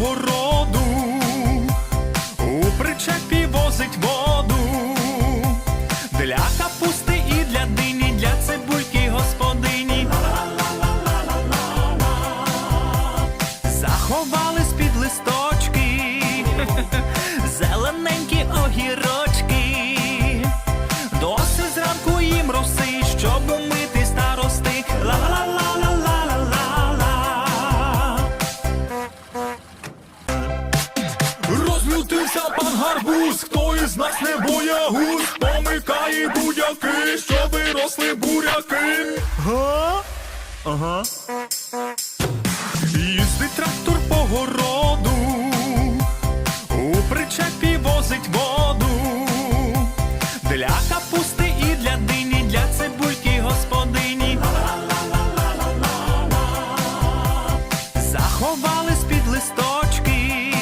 огород. туз, хто із нас не боягуз, помикає будяки, щоб виросли буряки. Га? Ага. Їздить трактор по городу, у причепі возить воду. Для капусти і для дині, для цибульки господині. Заховали з під листочки.